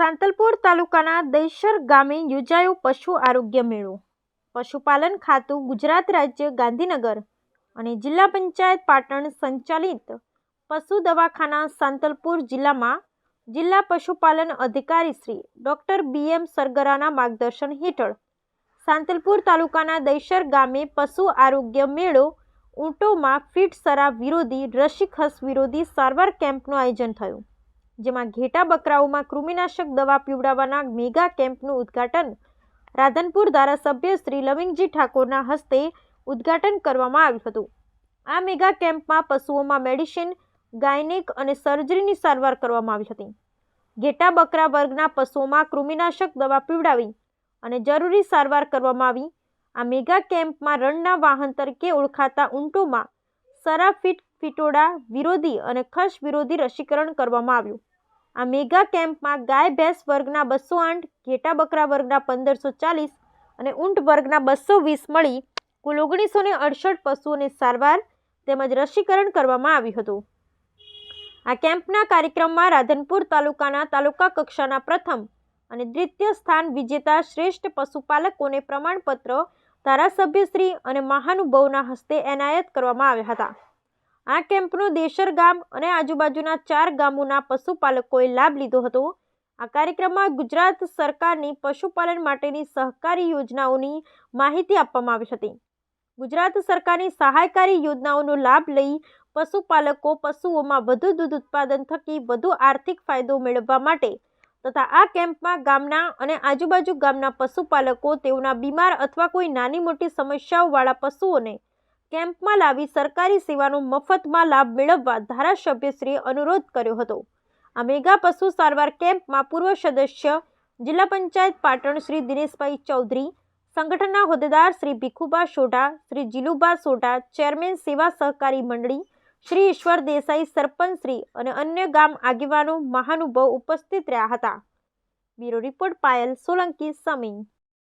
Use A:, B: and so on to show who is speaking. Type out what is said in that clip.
A: સાંતલપુર તાલુકાના દૈસર ગામે યોજાયો પશુ આરોગ્ય મેળો. પશુપાલન ખાતું ગુજરાત રાજ્ય ગાંધીનગર અને જિલ્લા પંચાયત પાટણ સંચાલિત પશુ દવાખાના સાંતલપુર જિલ્લામાં જિલ્લા પશુપાલન અધિકારી શ્રી ડૉક્ટર બી એમ સરગરાના માર્ગદર્શન હેઠળ સાંતલપુર તાલુકાના દૈસર ગામે પશુ આરોગ્ય મેળો ઊંટોમાં ફીટસરા વિરોધી રસીખસ વિરોધી સારવાર કેમ્પનું આયોજન થયું. જેમાં ઘેટા બકરાઓમાં કૃમિનાશક દવા પીવડાવવાના મેગા કેમ્પનું ઉદ્ઘાટન. રાધનપુર ધારાસભ્ય શ્રી લવિંગજી ઠાકોરના હસ્તે ઉદ્ઘાટન કરવામાં આવ્યું હતું. આ મેગા કેમ્પમાં પશુઓમાં મેડિસિન, ગાયનિક અને સર્જરીની સારવાર કરવામાં આવી હતી. ઘેટા બકરા વર્ગના પશુઓમાં કૃમિનાશક દવા પીવડાવી અને જરૂરી સારવાર કરવામાં આવી. આ મેગા કેમ્પમાં રણના વાહન તરીકે ઓળખાતા ઊંટોમાં સરાફિટ ફિટોડા વિરોધી અને ખસ વિરોધી રસીકરણ કરવામાં આવ્યું. આ મેગા કેમ્પમાં ગાય, ભેંસ વર્ગના બસો આઠ, ઘેટા બકરા વર્ગના પંદરસો ચાલીસ અને ઊંટ વર્ગના બસો વીસ મળી કુલ ઓગણીસો ને અડસઠ પશુઓને સારવાર તેમજ રસીકરણ કરવામાં આવ્યું હતું. આ કેમ્પના કાર્યક્રમમાં રાધનપુર તાલુકાના તાલુકા કક્ષાના પ્રથમ અને દ્વિતીય સ્થાન વિજેતા શ્રેષ્ઠ પશુપાલકોને પ્રમાણપત્ર ધારાસભ્યશ્રી અને મહાનુભાવના હસ્તે એનાયત કરવામાં આવ્યા હતા. આ કેમ્પનો દેશર ગામ અને આજુબાજુના ચાર ગામોના પશુપાલકોએ લાભ લીધો હતો. આ કાર્યક્રમમાં ગુજરાત સરકારની પશુપાલન માટેની સહકારી યોજનાઓની માહિતી આપવામાં આવી હતી. ગુજરાત સરકારની સહાયકારી યોજનાઓનો લાભ લઈ પશુપાલકો પશુઓમાં વધુ દૂધ ઉત્પાદન થકી વધુ આર્થિક ફાયદો મેળવવા માટે તથા આ કેમ્પમાં ગામના અને આજુબાજુ ગામના પશુપાલકો તેઓના બીમાર અથવા કોઈ નાની મોટી સમસ્યાઓવાળા પશુઓને કેમ્પમાં લાવી સરકારી સેવાનો મફતમાં લાભ મેળવવા ધારાસભ્યશ્રીએ અનુરોધ કર્યો હતો. આ મેગા પશુ સારવાર કેમ્પમાં પૂર્વ સદસ્ય જિલ્લા પંચાયત પાટણ શ્રી દિનેશભાઈ ચૌધરી, સંગઠનના હોદ્દેદાર શ્રી ભીખુબા સોઢા, શ્રી જીલુબા સોઢા, ચેરમેન સેવા સહકારી મંડળી, શ્રી ઈશ્વર દેસાઈ સરપંચ શ્રી અને અન્ય ગામ આગેવાનો મહાનુભાવ ઉપસ્થિત રહ્યા હતા. Bureau report Payal Solanki Sami